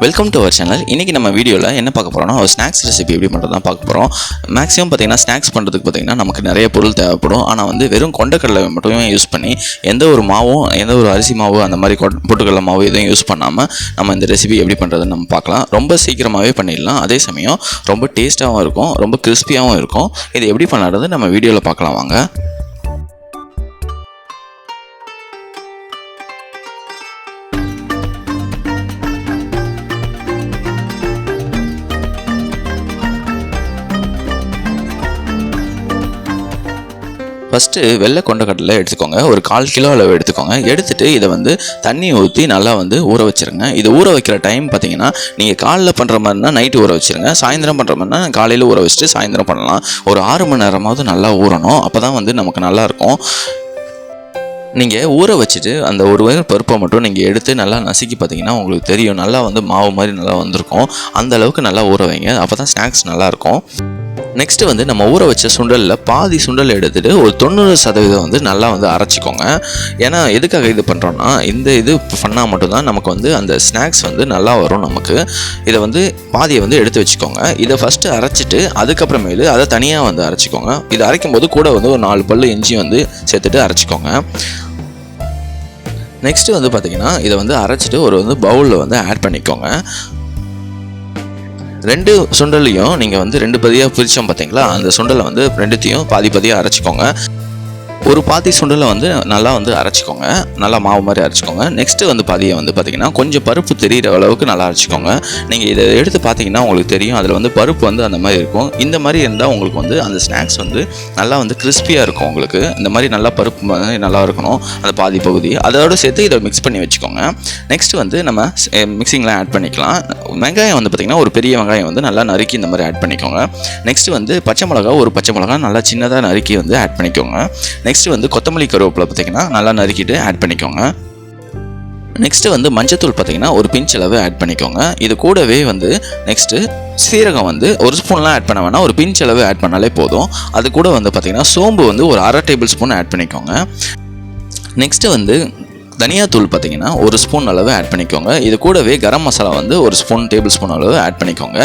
Welcome to our channel இன்றைக்கி நம்ம வீடியோவில் என்ன பார்க்க போகிறோம்னா ஒரு ஸ்நாக்ஸ் ரெசிபி எப்படி பண்ணுறது தான் பார்க்க போகிறோம் மேக்ஸிமம் பார்த்தீங்கன்னா ஸ்நாக்ஸ் பண்ணுறதுக்கு பார்த்திங்கன்னா நமக்கு நிறைய பொருள் தேவைப்படும். ஆனால் வந்து வெறும் கொண்டக்கடலை மட்டுமே யூஸ் பண்ணி எந்த ஒரு மாவும் எந்த ஒரு அரிசி மாவு அந்த மாதிரி பொட்டுக்கடலை மாவு எதுவும் யூஸ் பண்ணாமல் நம்ம இந்த ரெசிபி எப்படி பண்ணுறதுன்னு நம்ம பார்க்கலாம். ரொம்ப சீக்கிரமாகவே பண்ணிடலாம். அதே சமயம் ரொம்ப டேஸ்ட்டாகவும் இருக்கும் ரொம்ப கிறிஸ்பியாகவும் இருக்கும். இது எப்படி பண்ணுறது நம்ம வீடியோவில் பார்க்கலாம். வாங்க. ஃபஸ்ட்டு வெள்ளை கொண்டக்கடலை எடுத்துக்கோங்க. ஒரு கால் கிலோ அளவு எடுத்துக்கோங்க. எடுத்துகிட்டு இதை வந்து தண்ணி ஊற்றி நல்லா வந்து ஊற வச்சிருங்க. இது ஊற வைக்கிற டைம் பார்த்தீங்கன்னா நீங்கள் காலைல பண்ணுற மாதிரினா நைட்டு ஊற வச்சிருங்க. சாயந்தரம் பண்ணுற மாதிரினா காலையில் ஊற வச்சுட்டு சாயந்தரம் பண்ணலாம். ஒரு ஆறு மணி நேரமாவது நல்லா ஊறணும். அப்போ தான் வந்து நமக்கு நல்லாயிருக்கும் நீங்கள் ஊற வச்சுட்டு அந்த ஒரு வகை பருப்பை மட்டும் நீங்கள் எடுத்து நல்லா நசுக்கி பார்த்தீங்கன்னா உங்களுக்கு தெரியும். நல்லா வந்து மாவு மாதிரி நல்லா வந்திருக்கும். அந்த அளவுக்கு நல்லா ஊற வைங்க. அப்போ தான் ஸ்நாக்ஸ் நல்லாயிருக்கும் நெக்ஸ்ட்டு வந்து நம்ம ஊற வச்ச சுண்டலில் பாதி சுண்டல் எடுத்துகிட்டு ஒரு தொண்ணூறு சதவீதம் வந்து நல்லா வந்து அரைச்சிக்கோங்க. ஏன்னா எதுக்காக இது பண்ணுறோன்னா இந்த இது பண்ணால் மட்டும்தான் நமக்கு வந்து அந்த ஸ்நாக்ஸ் வந்து நல்லா வரும் நமக்கு. இதை வந்து பாதியை வந்து எடுத்து வச்சுக்கோங்க. இதை ஃபஸ்ட்டு அரைச்சிட்டு அதுக்கப்புறமேலு அதை தனியாக வந்து அரைச்சிக்கோங்க. இதை அரைக்கும் போது கூட வந்து ஒரு நாலு பல்லு இஞ்சி வந்து சேர்த்துட்டு அரைச்சிக்கோங்க. நெக்ஸ்ட்டு வந்து பார்த்திங்கன்னா இதை வந்து அரைச்சிட்டு ஒரு வந்து பவுலில் வந்து ஆட் பண்ணிக்கோங்க. ரெண்டு சுண்டலையும் நீங்கள் வந்து ரெண்டு பதியாக பிரித்தோம் பார்த்தீங்களா அந்த சுண்டலை வந்து ரெண்டுத்தையும் பாதி பதியாக அரைச்சிக்கோங்க. ஒரு பாதி சுண்டலை வந்து நல்லா வந்து அரைச்சிக்கோங்க. நல்லா மாவு மாதிரி அரைச்சிக்கோங்க. நெக்ஸ்ட்டு வந்து பாதியை வந்து பார்த்தீங்கன்னா கொஞ்சம் பருப்பு தெரியிற அளவுக்கு நல்லா அரைச்சிக்கோங்க. நீங்கள் இதை எடுத்து பார்த்தீங்கன்னா உங்களுக்கு தெரியும். அதில் வந்து பருப்பு வந்து அந்த மாதிரி இருக்கும். இந்த மாதிரி இருந்தால் உங்களுக்கு வந்து அந்த ஸ்நாக்ஸ் வந்து நல்லா வந்து கிறிஸ்பியாக இருக்கும் உங்களுக்கு. இந்த மாதிரி நல்லா பருப்பு மாதிரி நல்லா இருக்கணும். அந்த பாதி பகுதி. அதோட சேர்த்து இதை மிக்ஸ் பண்ணி வச்சுக்கோங்க. நெக்ஸ்ட் வந்து நம்ம மிக்சிங்லாம் ஆட் பண்ணிக்கலாம். வெங்காயம் வந்து பார்த்திங்கன்னா ஒரு பெரிய வெங்காயம் வந்து நல்லா நறுக்கி இந்த மாதிரி ஆட் பண்ணிக்கோங்க. நெக்ஸ்ட் வந்து பச்சை மிளகா ஒரு பச்சை மிளகா நல்லா சின்னதாக நறுக்கி வந்து ஆட் பண்ணிக்கோங்க. நெக்ஸ்ட்டு வந்து கொத்தமல்லி கருவேப்பில் பார்த்திங்கன்னா நல்லா நறுக்கிட்டு ஆட் பண்ணிக்கோங்க. நெக்ஸ்ட்டு வந்து மஞ்சத்தூள் பார்த்தீங்கன்னா ஒரு பிஞ்ச் அளவு ஆட் பண்ணிக்கோங்க. இது கூடவே வந்து நெக்ஸ்ட்டு சீரகம் வந்து ஒரு ஸ்பூன்லாம் ஆட் பண்ண வேணாம். ஒரு பிஞ்ச் அளவு ஆட் பண்ணாலே போதும். அது கூட வந்து பார்த்திங்கன்னா சோம்பு வந்து ஒரு அரை டேபிள் ஸ்பூன் ஆட் பண்ணிக்கோங்க. நெக்ஸ்ட்டு வந்து தனியாத்தூள் பார்த்தீங்கன்னா ஒரு ஸ்பூன் அளவு ஆட் பண்ணிக்கோங்க. இது கூடவே கரம் மசாலா வந்து ஒரு ஸ்பூன் டேபிள் ஸ்பூன் அளவு ஆட் பண்ணிக்கோங்க.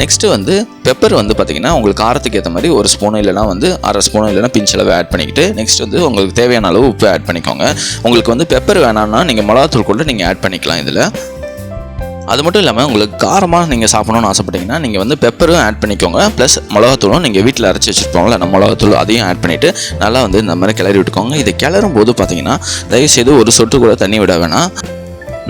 நெக்ஸ்ட்டு வந்து பெப்பர் வந்து பார்த்தீங்கன்னா உங்களுக்கு காரத்துக்கு ஏற்ற மாதிரி ஒரு ஸ்பூன் இல்லைனா வந்து அரை ஸ்பூன் இல்லைனா பிஞ்ச் அளவு ஆட் பண்ணிக்கிட்டு நெக்ஸ்ட் வந்து உங்களுக்கு தேவையான அளவு உப்பு ஆட் பண்ணிக்கோங்க. உங்களுக்கு வந்து பெப்பர் வேணாம்னா நீங்கள் மிளகாத்தூள் கூட நீங்கள் ஆட் பண்ணிக்கலாம் இதில். அது மட்டும் இல்லாமல் உங்களுக்கு காரமாக நீங்கள் சாப்பிடணும்னு ஆசைப்பட்டீங்கன்னா நீங்கள் வந்து பெப்பரும் ஆட் பண்ணிக்கோங்க. ப்ளஸ் மிளகாத்தூளும் நீங்கள் வீட்டில் அரைச்சி வச்சுருப்போம்ல நம்ம மிளகாத்தூள் அதையும் ஆட் பண்ணிவிட்டு நல்லா வந்து இந்த மாதிரி கிளறி விட்டுக்கோங்க. இது கிளறும் போது பார்த்தீங்கன்னா தயவுசெய்து ஒரு சொட்டு கூட தண்ணி விட வேணாம்.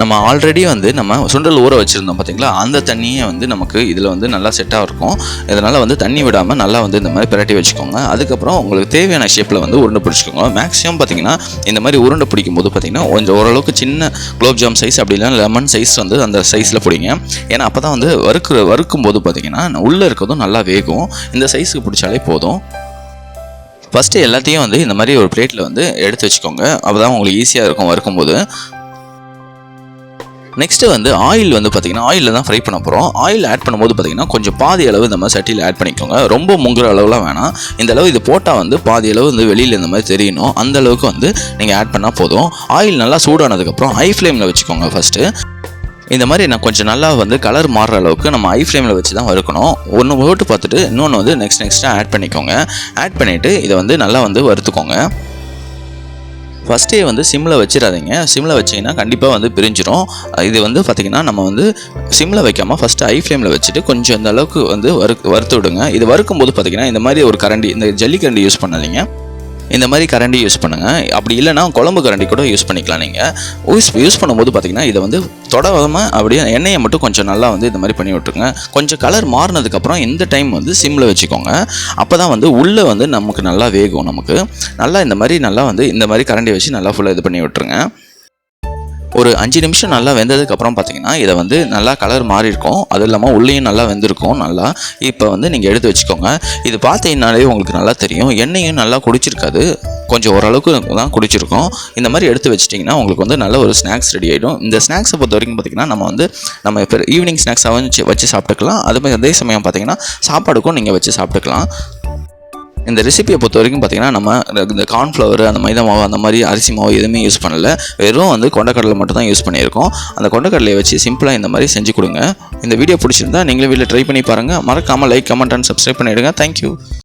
நம்ம ஆல்ரெடி வந்து நம்ம சுண்டல் ஊற வச்சுருந்தோம் பார்த்தீங்களா அந்த தண்ணியே வந்து நமக்கு இதில் வந்து நல்லா செட்டாக இருக்கும். இதனால் வந்து தண்ணி விடாமல் நல்லா வந்து இந்த மாதிரி பிரட்டி வச்சுக்கோங்க. அதுக்கப்புறம் உங்களுக்கு தேவையான ஷேப்பில் வந்து உருண்டை பிடிச்சிக்கோங்க. மேக்ஸிமம் பார்த்தீங்கன்னா இந்த மாதிரி உருண்டை பிடிக்கும் போது பார்த்தீங்கன்னா கொஞ்சம் ஓரளவுக்கு சின்ன குலோப் ஜாம் சைஸ் அப்படி இல்லைன்னா லெமன் சைஸ் வந்து அந்த சைஸில் பிடிங்க. ஏன்னா அப்போ தான் வந்து வறுக்கிற வறுக்கும் போது பார்த்தீங்கன்னா உள்ளே இருக்கிறதும் நல்லா வேகும். இந்த சைஸுக்கு பிடிச்சாலே போதும். ஃபஸ்ட்டு எல்லாத்தையும் வந்து இந்த மாதிரி ஒரு பிளேட்டில் வந்து எடுத்து வச்சுக்கோங்க. அப்போ தான் உங்களுக்கு ஈஸியாக இருக்கும் வறுக்கும்போது. நெக்ஸ்ட்டு வந்து ஆயில் வந்து பார்த்தீங்கன்னா ஆயிலில் தான் ஃப்ரை பண்ண போகிறோம் ஆயில் ஆட் பண்ணும்போது பார்த்தீங்கன்னா கொஞ்சம் பாதி அளவு இந்த மாதிரி சட்டியில் ஆட் பண்ணிக்கோங்க. ரொம்ப முங்குற அளவுலாம் வேணாம். இந்த அளவு இது போட்டால் வந்து பாதி அளவு வந்து வெளியில் இந்த மாதிரி தெரியணும். அந்த அளவுக்கு வந்து நீங்கள் ஆட் பண்ணால் போதும். ஆயில் நல்லா சூடானதுக்கப்புறம் ஹை ஃப்ளேமில் வச்சுக்கோங்க ஃபஸ்ட்டு இந்த மாதிரி நான் கொஞ்சம் நல்லா வந்து கலர் மாறுற அளவுக்கு நம்ம ஐ ஃப்ளேமில் வச்சு தான் வறுக்கணும். ஒன்று போட்டு பார்த்துட்டு இன்னொன்று வந்து நெக்ஸ்ட் நெக்ஸ்ட்டாக ஆட் பண்ணிக்கோங்க. ஆட் பண்ணிவிட்டு இதை வந்து நல்லா வந்து வறுத்துக்கோங்க. ஃபஸ்ட்டே வந்து சிம்மில் வச்சிடாதீங்க சிம்மில் வச்சிங்கன்னா கண்டிப்பாக வந்து பிரிஞ்சிடும் இது வந்து பார்த்திங்கன்னா நம்ம வந்து சிம்மில் வைக்காமல் ஃபஸ்ட்டு ஐ ஃப்ளேமில் வச்சுட்டு கொஞ்சம் இந்த அளவுக்கு வந்து வறு வறுத்து விடுங்க. இது வறுக்கும் போது பார்த்திங்கன்னா இந்த மாதிரி ஒரு கரண்டி இந்த ஜல்லி கரண்டி யூஸ் பண்ணாதீங்க. இந்த மாதிரி கரண்டி யூஸ் பண்ணுங்கள் அப்படி இல்லைன்னா குழம்பு கரண்டி கூட யூஸ் பண்ணிக்கலாம் நீங்கள் யூஸ் யூஸ் பண்ணும்போது பார்த்தீங்கன்னா இதை வந்து தொடாமல் அப்படியே எண்ணெயை மட்டும் கொஞ்சம் நல்லா வந்து இந்த மாதிரி பண்ணி விட்டுருங்க. கொஞ்சம் கலர் மாறினதுக்கப்புறம் இந்த டைம் வந்து சிம்மில் வச்சுக்கோங்க. அப்போ தான் வந்து உள்ளே வந்து நமக்கு நல்லா வேகும் நமக்கு. நல்லா இந்த மாதிரி நல்லா வந்து இந்த மாதிரி கரண்டி வச்சு நல்லா ஃபுல்லாக இது பண்ணி விட்டுருங்க. ஒரு அஞ்சு நிமிஷம் நல்லா வெந்ததுக்கப்புறம் பார்த்தீங்கன்னா இதை வந்து நல்லா கலர் மாறி இருக்கும். அது இல்லாமல் உள்ளேயும் நல்லா வெந்திருக்கும் நல்லா. இப்போ வந்து நீங்கள் எடுத்து வச்சுக்கோங்க. இது பார்த்தீங்கன்னாலே உங்களுக்கு நல்லா தெரியும். எண்ணெயும் நல்லா குடிச்சிருக்காது. கொஞ்சம் ஓரளவுக்கு தான் குடிச்சிருக்கோம். இந்த மாதிரி எடுத்து வச்சிட்டிங்கன்னா உங்களுக்கு வந்து நல்ல ஒரு ஸ்நாக்ஸ் ரெடி ஆகிடும் இந்த ஸ்நாக்ஸை பொறுத்த வரைக்கும் பார்த்திங்கன்னா நம்ம வந்து நம்ம இப்போ ஈவினிங் ஸ்நாக்ஸாகவும் வச்சு வச்சு சாப்பிட்டுக்கலாம். அது மாதிரி அதே சமயம் பார்த்தீங்கன்னா சாப்பாடுக்கும் நீங்கள் வச்சு சாப்பிட்டுக்கலாம். இந்த ரெசிபியை பொறுத்த வரைக்கும் பார்த்தீங்கன்னா நம்ம இந்த கார்ன்ஃப்ளவர் அந்த மைதா மாவு அந்த மாதிரி அரிசி மாவு எதுவுமே யூஸ் பண்ணல. வெறும் வந்து கொண்டக்கடலை மட்டும் தான் யூஸ் பண்ணியிருக்கோம். அந்த கொண்டக்கடலையை வச்சு சிம்பிளாக இந்த மாதிரி செஞ்சு கொடுங்க. இந்த வீடியோ பிடிச்சிருந்தா நீங்களும் வீட்டில் ட்ரை பண்ணி பாருங்கள் மறக்காமல் லைக் கமெண்ட் அண்ட் சப்ஸ்கிரைப் பண்ணிவிடுங்க தேங்க்யூ